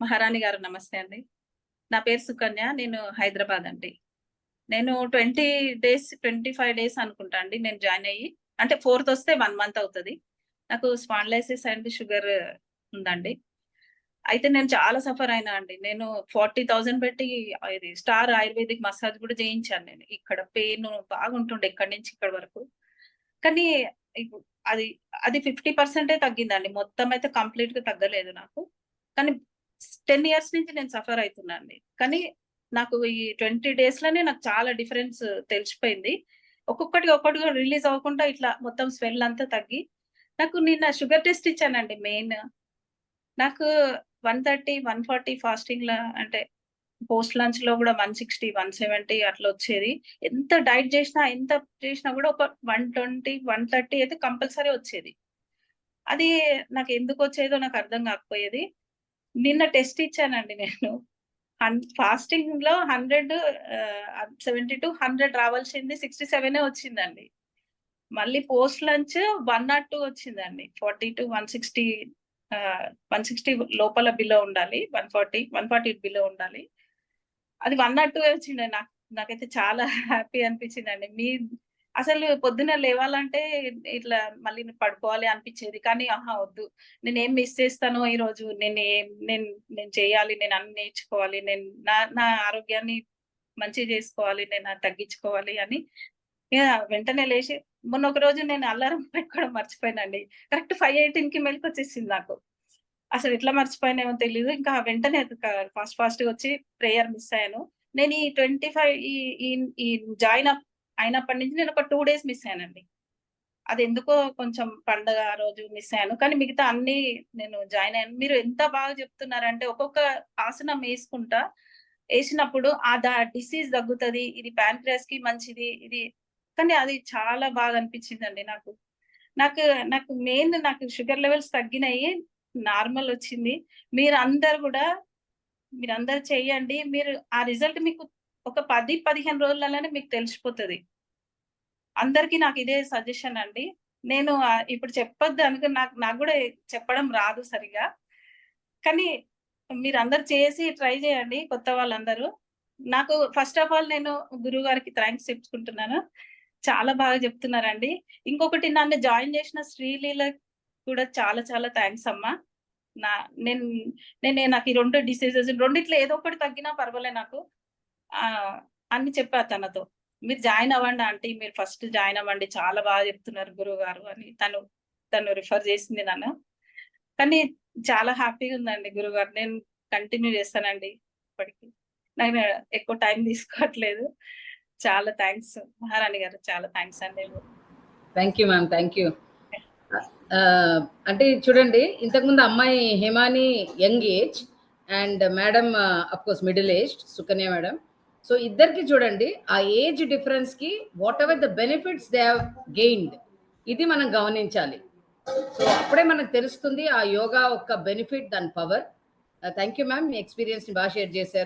మహారాణి గారు నమస్తే అండి. నా పేరు సుకన్య నేను హైదరాబాద్ అండి. నేను twenty days twenty five days అనుకుంటా అండి నేను జాయిన్ అయ్యి. అంటే ఫోర్త్ వస్తే వన్ మంత్ అవుతుంది. నాకు స్పాండ్లైసిస్ అండ్ షుగర్ ఉందండి. అయితే నేను చాలా సఫర్ అయినా అండి. నేను ఫార్టీ థౌజండ్ పెట్టి ఇది స్టార్ ఆయుర్వేదిక్ మసాజ్ కూడా చేయించాను నేను. ఇక్కడ పెయిన్ బాగుంటుండే ఇక్కడ నుంచి ఇక్కడ వరకు. కానీ ఇప్పుడు అది అది ఫిఫ్టీ పర్సెంటే తగ్గిందండి. మొత్తం అయితే కంప్లీట్గా తగ్గలేదు నాకు. కానీ టెన్ ఇయర్స్ నుంచి నేను సఫర్ అవుతున్నాను కానీ నాకు ఈ ట్వంటీ డేస్లోనే నాకు చాలా డిఫరెన్స్ తెలిసిపోయింది. ఒక్కొక్కటి ఒక్కటిగా రిలీజ్ అవ్వకుండా ఇట్లా మొత్తం స్వెల్ అంతా తగ్గి నాకు నిన్న షుగర్ టెస్ట్ ఇచ్చానండి మెయిన్ నాకు one thirty one forty fasting లా అంటే పోస్ట్ లంచ్లో కూడా వన్ సిక్స్టీ వన్ సెవెంటీ అట్లా వచ్చేది. ఎంత డైట్ చేసినా ఎంత చేసినా కూడా ఒక వన్ ట్వంటీ వన్ థర్టీ అయితే కంపల్సరీ వచ్చేది. అది నాకు ఎందుకు వచ్చేదో నాకు అర్థం కాకపోయేది. నిన్న టెస్ట్ ఇచ్చానండి నేను. ఫాస్టింగ్లో హండ్రెడ్ సెవెంటీ టు హండ్రెడ్ రావాల్సింది సిక్స్టీ సెవెన్ వచ్చిందండి. మళ్ళీ post lunch one not two వచ్చిందండి. Forty to one sixty one sixty లోపల బిలో ఉండాలి. One forty one forty below ఉండాలి. అది వన్ నాట్ టూ వచ్చిందండి. నాకు నాకైతే చాలా హ్యాపీ అనిపించిందండి. మీ అసలు పొద్దున లేవాలంటే ఇట్లా మళ్ళీ పడుకోవాలి అనిపించేది. కానీ ఆహా వద్దు. నేను ఏం మిస్ చేస్తానో ఈ రోజు నేను ఏం నేను నేను చేయాలి నేను అన్ని నేర్చుకోవాలి నేను నా నా ఆరోగ్యాన్ని మంచి చేసుకోవాలి నేను తగ్గించుకోవాలి అని వెంటనే లేచి మొన్న ఒక రోజు నేను అల్లారం పెట్టుకోవడం మర్చిపోయినండి. కరెక్ట్ ఫైవ్ ఎయిటీన్కి మెలకు వచ్చేసింది నాకు. అసలు ఎట్లా మర్చిపోయినామో తెలియదు ఇంకా వెంటనే ఫాస్ట్ ఫాస్ట్ వచ్చి ప్రేయర్ మిస్ అయ్యాను. నేను ఈ ట్వంటీ ఫైవ్ ఈ ఈ జాయిన్ అప్ అయినప్పటి నుంచి నేను ఒక టూ డేస్ మిస్ అయ్యానండి. అది ఎందుకో కొంచెం పండగ రోజు మిస్ అయ్యాను. కానీ మిగతా అన్ని నేను జాయిన్ అయ్యాను. మీరు ఎంత బాగా చెప్తున్నారంటే ఒక్కొక్క ఆసనం వేసుకుంటా వేసినప్పుడు ఆ దా డిసీజ్ తగ్గుతుంది ఇది ప్యాన్క్రియాస్కి మంచిది ఇది కానీ అది చాలా బాగా అనిపించిందండి నాకు. నాకు నాకు మెయిన్ నాకు షుగర్ లెవెల్స్ తగ్గినాయి నార్మల్ వచ్చింది. మీరు అందరు కూడా మీరు అందరు చెయ్యండి మీరు ఆ రిజల్ట్ మీకు ఒక పది పదిహేను రోజులలోనే మీకు తెలిసిపోతుంది. అందరికి నాకు ఇదే సజెషన్ అండి. నేను ఇప్పుడు చెప్పొద్దు అనుకు నాకు నాకు కూడా చెప్పడం రాదు సరిగా. కానీ మీరు అందరు చేసి ట్రై చేయండి కొత్త వాళ్ళందరూ. నాకు ఫస్ట్ ఆఫ్ ఆల్ నేను గురువు గారికి థ్యాంక్స్ చెప్పుకుంటున్నాను. చాలా బాగా చెప్తున్నారండి. ఇంకొకటి నన్ను జాయిన్ చేసిన శ్రీలీల కూడా చాలా చాలా థ్యాంక్స్ అమ్మా. నా నేను నేను నాకు ఈ రెండు డిసీజెస్ రెండిట్లో ఏదో ఒకటి తగ్గినా పర్వాలే నాకు. అని చెప్పా తనతో. మీరు జాయిన్ అవ్వండి ఆంటీ మీరు ఫస్ట్ జాయిన్ అవ్వండి చాలా బాగా చెప్తున్నారు గురువు గారు అని తను తను రిఫర్ చేసింది నన్ను. కానీ చాలా హ్యాపీగా ఉందండి గురువు గారు నేను కంటిన్యూ చేస్తానండి ఇప్పటికి. నాకు ఎక్కువ టైం తీసుకోవట్లేదు. చాలా థ్యాంక్స్ మహారాణి గారు చాలా థ్యాంక్స్ అండి thank you ma'am thank you అంటే చూడండి ఇంతకుముందు అమ్మాయి Hemani young age and madam course middle age Sukanya madam. So ఇద్దరికి చూడండి ఆ age డిఫరెన్స్కి whatever the benefits they have gained ఇది మనం గమనించాలి. సో అప్పుడే మనకు తెలుస్తుంది ఆ యోగా యొక్క బెనిఫిట్ దాని పవర్ థ్యాంక్ యూ మ్యామ్ మీ ఎక్స్పీరియన్స్ని బాగా షేర్ చేశారు.